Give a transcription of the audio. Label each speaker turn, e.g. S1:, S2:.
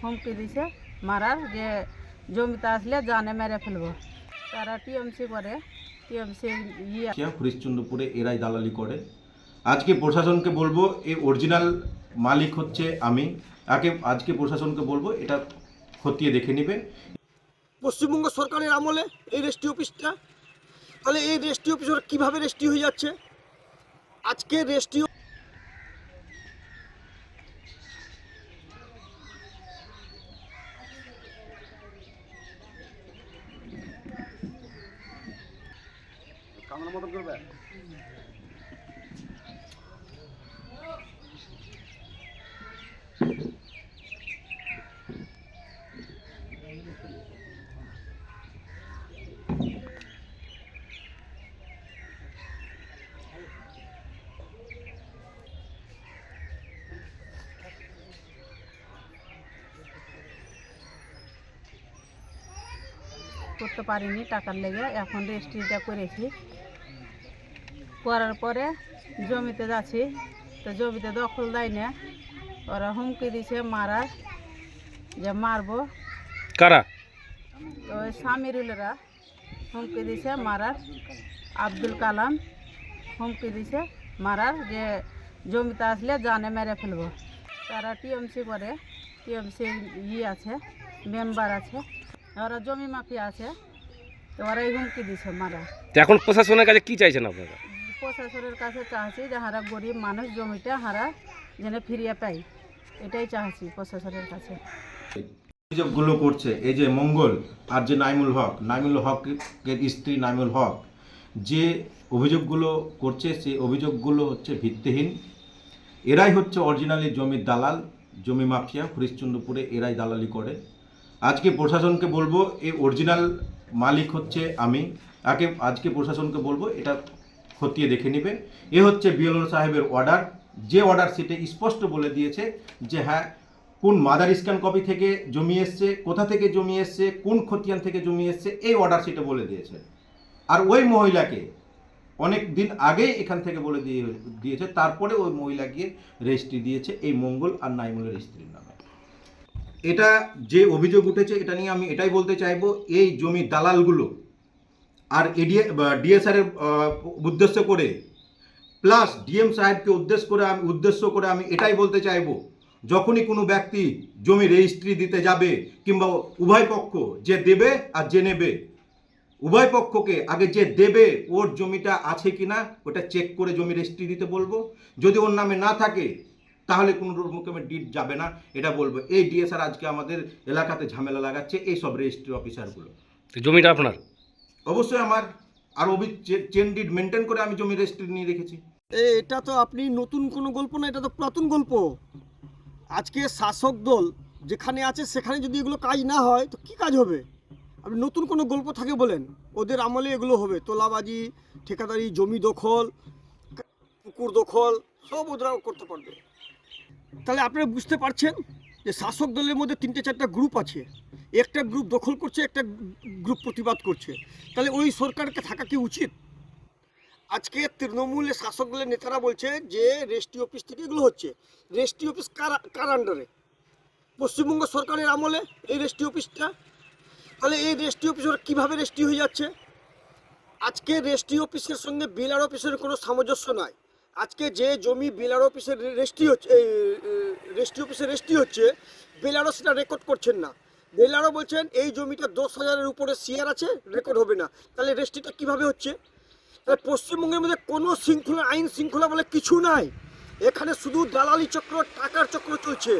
S1: হুমকি দিছে মারার যে জমিতে আসলে জানে মেরে ফেলব। তারা টিএমসি করে টিএমসি ইয়ে
S2: হরিশ্চন্দ্রপুরে এরাই দালালি করে। আজকে প্রশাসনকে বলব এই অরিজিনাল মালিক হচ্ছে আমি। আগে আজকে প্রশাসনকে বলব এটা খতিয়ে দেখে নেবে
S3: পশ্চিমবঙ্গ সরকারের আমলে এই রেজিস্ট্রি অফিসটা তাহলে এই রেজিস্ট্রি অফিস কীভাবে রেজিস্ট্রি হয়ে যাচ্ছে? আজকে রেজিস্ট্রি
S1: করতে পারিনি টাকার লেগে। এখন রেজিস্ট্রিটা করেছি। করার পরে জমিতে যাচ্ছি। তো জমিতে দখল দেয় না। ওরা হুমকি দিছে মারার যে মারবো।
S4: কারা?
S1: তো ওই সামিরুলেরা হুমকি দিছে মারার। আব্দুল কালাম হুমকি দিছে মারার যে জমিতে আসলে জানে মেরে ফেলব। তারা টিএমসি করে টিএমসি ই আছে মেম্বার আছে। ওরা জমি মাফিয়া আছে। তো ওরা এই হুমকি দিছে মারা
S4: এখন প্রশাসনের কাছে কি চাইছেন আপনারা?
S1: প্রশাসনের কাছে চাচ্ছি যে হারা গরিব মানুষ জমিটা হারা যেন ফিরিয়ে পাই। এটাই চাচ্ছি প্রশাসনের কাছে।
S2: অভিযোগগুলো করছে, এই যে মঙ্গল আর যে নাইমুল হক, নাইমুল হকের স্ত্রী নাইমুল হক, যে অভিযোগগুলো করছে সেই অভিযোগগুলো হচ্ছে ভিত্তিহীন। এরাই হচ্ছে অরিজিনালি জমির দালাল, জমি মাফিয়া, হরিশ্চন্দ্রপুরে এরাই দালালি করে। আজকে প্রশাসনকে বলব, এই অরিজিনাল মালিক হচ্ছে আমি। আগে আজকে প্রশাসনকে বলব, এটা খতিয়ে দেখে নেবে। এ হচ্ছে বিএলও সাহেবের অর্ডার যে অর্ডার সেটা স্পষ্ট বলে দিয়েছে যে হ্যাঁ কোন মাদার স্ক্যান কপি থেকে জমি এসছে, কোথা থেকে জমি এসছে, কোন খতিয়ান থেকে জমি এসছে, এই অর্ডার সেটা বলে দিয়েছে। আর ওই মহিলাকে অনেক দিন আগেই এখান থেকে বলে দিয়ে, দিয়েছে, তারপরে ওই মহিলা গিয়ে রেজিস্ট্রি দিয়েছে এই মঙ্গল আর নাইমুলের স্ত্রীর নামে। এটা যে অভিযোগ উঠেছে, এটা নিয়ে আমি এটাই বলতে চাইব, এই জমি দালালগুলো আর এডিএ ডিএসআরের উদ্দেশ্য করে প্লাস ডিএম সাহেবকে উদ্দেশ্য করে আমি, উদ্দেশ্য করে আমি এটাই বলতে চাইব, যখনই কোনো ব্যক্তি জমি রেজিস্ট্রি দিতে যাবে, কিংবা উভয় পক্ষ যে দেবে আর যে নেবে, উভয় পক্ষকে আগে যে দেবে ওর জমিটা আছে কিনা, ওটা চেক করে জমি রেজিস্ট্রি দিতে বলব। যদি ওর নামে না থাকে, তাহলে কোনো রকমের ডিট যাবে না, এটা বলব। এই ডিএসআর আজকে আমাদের এলাকাতে ঝামেলা লাগাচ্ছে, এই সব রেজিস্ট্রি অফিসারগুলো
S4: জমিটা আপনার?
S2: অবশ্যই আমার আর অভি চেন ডিট মেনটেন করে আমি জমি রেজিস্ট্রি নিয়ে রেখেছি।
S3: এটা তো আপনি নতুন কোনো গল্প না, এটা তো পুরাতন গল্প। আজকে শাসক দল যেখানে আছে, সেখানে যদি এগুলো কাজ না হয়, তো কি কাজ হবে? আপনি নতুন কোনো গল্প থাকে বলেন, ওদের আমলে এগুলো হবে। তোলাবাজি, ঠিকাদারি, জমি দখল, পুকুর দখল, সব ওরা করতে পারবে। তাহলে আপনারা বুঝতে পারছেন? যে শাসক দলের মধ্যে তিনটে চারটা গ্রুপ আছে। একটা গ্রুপ দখল করছে, একটা গ্রুপ প্রতিবাদ করছে। তাহলে ওই সরকারকে থাকা কি উচিত? আজকে তৃণমূলের শাসক দলের নেতারা বলছে যে রেজিস্ট্রি অফিস থেকে এগুলো হচ্ছে। রেজিস্ট্রি অফিস কার কার আন্ডারে পশ্চিমবঙ্গ সরকারের আমলে এই রেজিস্ট্রি অফিসটা? তাহলে এই রেজিস্ট্রি অফিস ওরা কীভাবে রেজিস্ট্রি হয়ে যাচ্ছে? আজকে রেজিস্ট্রি অফিসের সঙ্গে বিলার অফিসের কোনো সামঞ্জস্য নাই। আজকে যে জমি বিলার অফিসের রেজিস্ট্রি হচ্ছে এই অফিসে রেস্টি হচ্ছে বেলারও সেটা রেকর্ড করছেন না। বেলারও বলছেন, এই জমিটা দশ হাজারের উপরে শেয়ার আছে রেকর্ড হবে না। তাহলে রেস্টিটা কীভাবে হচ্ছে? তাহলে পশ্চিমবঙ্গের মধ্যে কোনো শৃঙ্খলা, আইন শৃঙ্খলা বলে কিছু নাই। এখানে শুধু দালালি চক্র, টাকার চক্র চলছে।